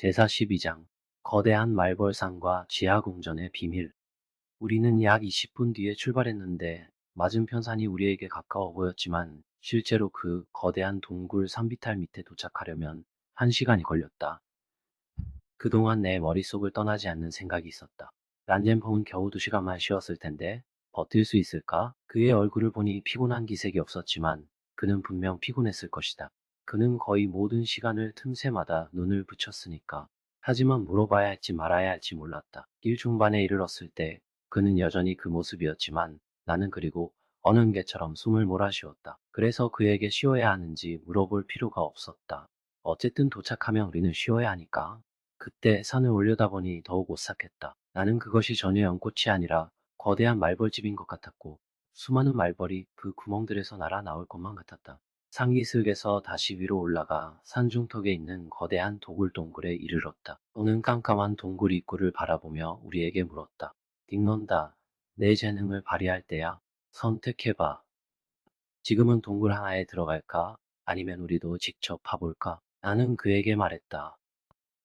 제사 12장 거대한 말벌산과 지하공전의 비밀 우리는 약 20분 뒤에 출발했는데 맞은편 산이 우리에게 가까워 보였지만 실제로 그 거대한 동굴 산비탈 밑에 도착하려면 1시간이 걸렸다. 그동안 내 머릿속을 떠나지 않는 생각이 있었다. 란젠펑은 겨우 2시간만 쉬었을 텐데 버틸 수 있을까? 그의 얼굴을 보니 피곤한 기색이 없었지만 그는 분명 피곤했을 것이다. 그는 거의 모든 시간을 틈새마다 눈을 붙였으니까. 하지만 물어봐야 할지 말아야 할지 몰랐다. 길 중반에 이르렀을 때 그는 여전히 그 모습이었지만 나는 그리고 어느 개처럼 숨을 몰아쉬었다. 그래서 그에게 쉬어야 하는지 물어볼 필요가 없었다. 어쨌든 도착하면 우리는 쉬어야 하니까. 그때 산을 올려다보니 더욱 오싹했다. 나는 그것이 전혀 연꽃이 아니라 거대한 말벌집인 것 같았고 수많은 말벌이 그 구멍들에서 날아 나올 것만 같았다. 상기슭에서 다시 위로 올라가 산중턱에 있는 거대한 도굴 동굴에 이르렀다. 또는 깜깜한 동굴 입구를 바라보며 우리에게 물었다. 딩넌다. 내 재능을 발휘할 때야. 선택해봐. 지금은 동굴 하나에 들어갈까? 아니면 우리도 직접 파볼까? 나는 그에게 말했다.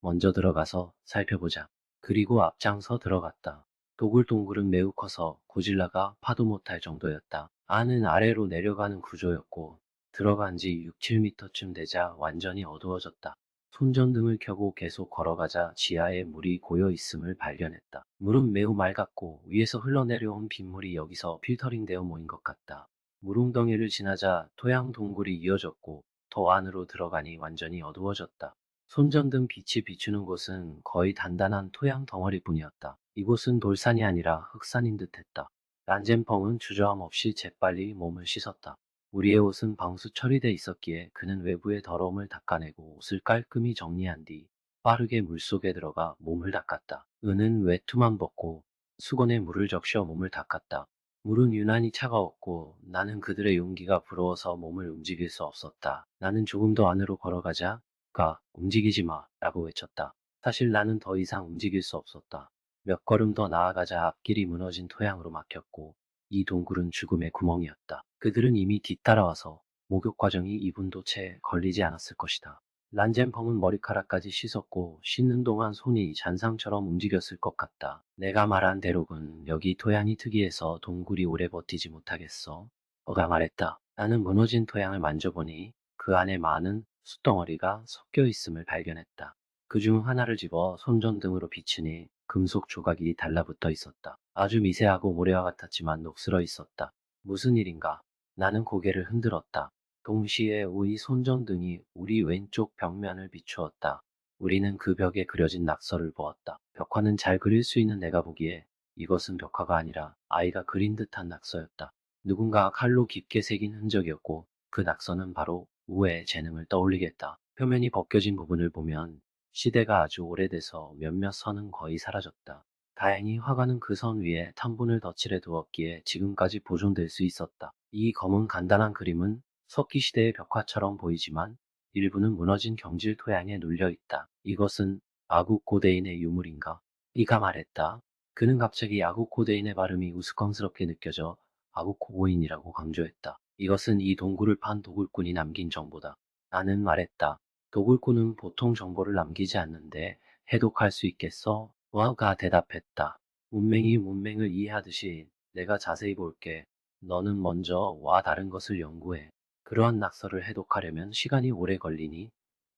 먼저 들어가서 살펴보자. 그리고 앞장서 들어갔다. 도굴 동굴은 매우 커서 고질라가 파도 못할 정도였다. 안은 아래로 내려가는 구조였고 들어간 지 6, 7미터쯤 되자 완전히 어두워졌다. 손전등을 켜고 계속 걸어가자 지하에 물이 고여 있음을 발견했다. 물은 매우 맑았고 위에서 흘러내려온 빗물이 여기서 필터링되어 모인 것 같다. 물웅덩이를 지나자 토양 동굴이 이어졌고 더 안으로 들어가니 완전히 어두워졌다. 손전등 빛이 비추는 곳은 거의 단단한 토양 덩어리뿐이었다. 이곳은 돌산이 아니라 흑산인 듯했다. 란젠펑은 주저함 없이 재빨리 몸을 씻었다. 우리의 옷은 방수 처리돼 있었기에 그는 외부의 더러움을 닦아내고 옷을 깔끔히 정리한 뒤 빠르게 물속에 들어가 몸을 닦았다. 은은 외투만 벗고 수건에 물을 적셔 몸을 닦았다. 물은 유난히 차가웠고 나는 그들의 용기가 부러워서 몸을 움직일 수 없었다. 나는 조금 더 안으로 걸어가자 가 움직이지 마 라고 외쳤다. 사실 나는 더 이상 움직일 수 없었다. 몇 걸음 더 나아가자 앞길이 무너진 토양으로 막혔고 이 동굴은 죽음의 구멍이었다. 그들은 이미 뒤따라와서 목욕 과정이 2분도 채 걸리지 않았을 것이다. 란젠펑은 머리카락까지 씻었고 씻는 동안 손이 잔상처럼 움직였을 것 같다. 내가 말한 대로군 여기 토양이 특이해서 동굴이 오래 버티지 못하겠어. 어가 말했다. 나는 무너진 토양을 만져보니 그 안에 많은 숯덩어리가 섞여 있음을 발견했다. 그 중 하나를 집어 손전등으로 비추니 금속 조각이 달라붙어 있었다. 아주 미세하고 모래와 같았지만 녹슬어 있었다. 무슨 일인가? 나는 고개를 흔들었다. 동시에 우리 손전등이 우리 왼쪽 벽면을 비추었다. 우리는 그 벽에 그려진 낙서를 보았다. 벽화는 잘 그릴 수 있는 내가 보기에 이것은 벽화가 아니라 아이가 그린 듯한 낙서였다. 누군가 칼로 깊게 새긴 흔적이었고 그 낙서는 바로 우의 재능을 떠올리겠다. 표면이 벗겨진 부분을 보면 시대가 아주 오래돼서 몇몇 선은 거의 사라졌다. 다행히 화가는 그 선 위에 탐분을 덧칠해 두었기에 지금까지 보존될 수 있었다. 이 검은 간단한 그림은 석기 시대의 벽화처럼 보이지만 일부는 무너진 경질 토양에 눌려 있다. 이것은 아국 고대인의 유물인가? 이가 말했다. 그는 갑자기 아국 고대인의 발음이 우스꽝스럽게 느껴져 아국 고고인이라고 강조했다. 이것은 이 동굴을 판 도굴꾼이 남긴 정보다. 나는 말했다. 도굴꾼은 보통 정보를 남기지 않는데 해독할 수 있겠어? 와가 대답했다. 문맹이 문맹을 이해하듯이 내가 자세히 볼게. 너는 먼저 와 다른 것을 연구해. 그러한 낙서를 해독하려면 시간이 오래 걸리니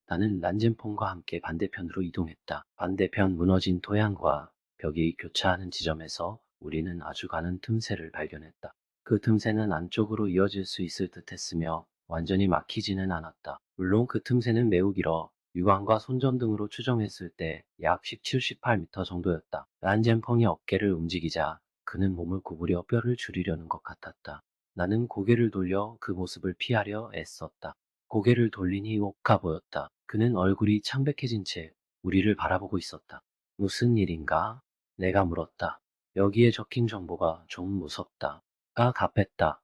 나는 란젠폰과 함께 반대편으로 이동했다. 반대편 무너진 토양과 벽이 교차하는 지점에서 우리는 아주 가는 틈새를 발견했다. 그 틈새는 안쪽으로 이어질 수 있을 듯 했으며 완전히 막히지는 않았다. 물론 그 틈새는 매우 길어 유광과 손전 등으로 추정했을 때 약 17, 18m 정도였다. 란젠펑이 어깨를 움직이자 그는 몸을 구부려 뼈를 줄이려는 것 같았다. 나는 고개를 돌려 그 모습을 피하려 애썼다. 고개를 돌리니 옥가 보였다. 그는 얼굴이 창백해진 채 우리를 바라보고 있었다. 무슨 일인가? 내가 물었다. 여기에 적힌 정보가 좀 무섭다. 가 답했다.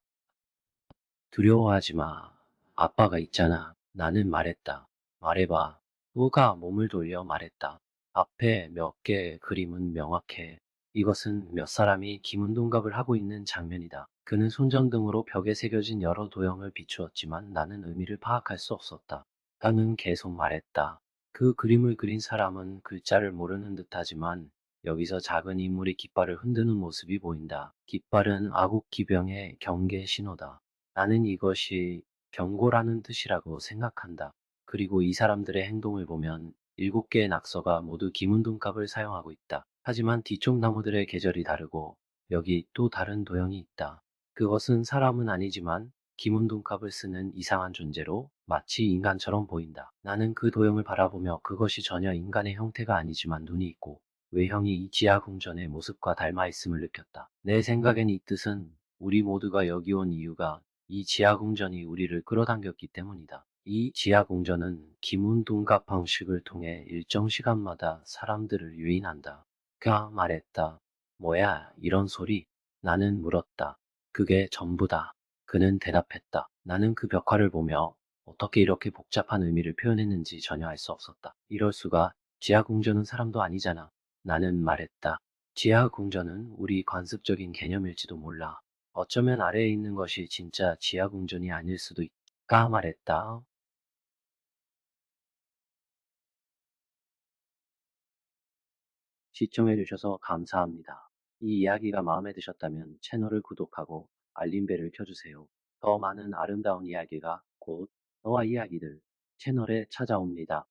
두려워하지 마. 아빠가 있잖아. 나는 말했다. 말해봐. 우가 몸을 돌려 말했다. 앞에 몇 개의 그림은 명확해. 이것은 몇 사람이 기문동갑을 하고 있는 장면이다. 그는 손전등으로 벽에 새겨진 여러 도형을 비추었지만 나는 의미를 파악할 수 없었다. 나는 계속 말했다. 그 그림을 그린 사람은 글자를 모르는 듯하지만 여기서 작은 인물이 깃발을 흔드는 모습이 보인다. 깃발은 아국 기병의 경계 신호다. 나는 이것이 경고라는 뜻이라고 생각한다. 그리고 이 사람들의 행동을 보면 일곱 개의 낙서가 모두 김운동갑을 사용하고 있다. 하지만 뒤쪽 나무들의 계절이 다르고 여기 또 다른 도형이 있다. 그것은 사람은 아니지만 김운동갑을 쓰는 이상한 존재로 마치 인간처럼 보인다. 나는 그 도형을 바라보며 그것이 전혀 인간의 형태가 아니지만 눈이 있고 외형이 이 지하 궁전의 모습과 닮아 있음을 느꼈다. 내 생각엔 이 뜻은 우리 모두가 여기 온 이유가 이 지하궁전이 우리를 끌어당겼기 때문이다. 이 지하궁전은 김운동갑 방식을 통해 일정 시간마다 사람들을 유인한다. 그가 말했다. 뭐야, 이런 소리? 나는 물었다. 그게 전부다. 그는 대답했다. 나는 그 벽화를 보며 어떻게 이렇게 복잡한 의미를 표현했는지 전혀 알 수 없었다. 이럴 수가 지하궁전은 사람도 아니잖아. 나는 말했다. 지하궁전은 우리 관습적인 개념일지도 몰라. 어쩌면 아래에 있는 것이 진짜 지하궁전이 아닐 수도 있다 말했다. 시청해주셔서 감사합니다. 이 이야기가 마음에 드셨다면 채널을 구독하고 알림벨을 켜주세요. 더 많은 아름다운 이야기가 곧 너와 이야기들 채널에 찾아옵니다.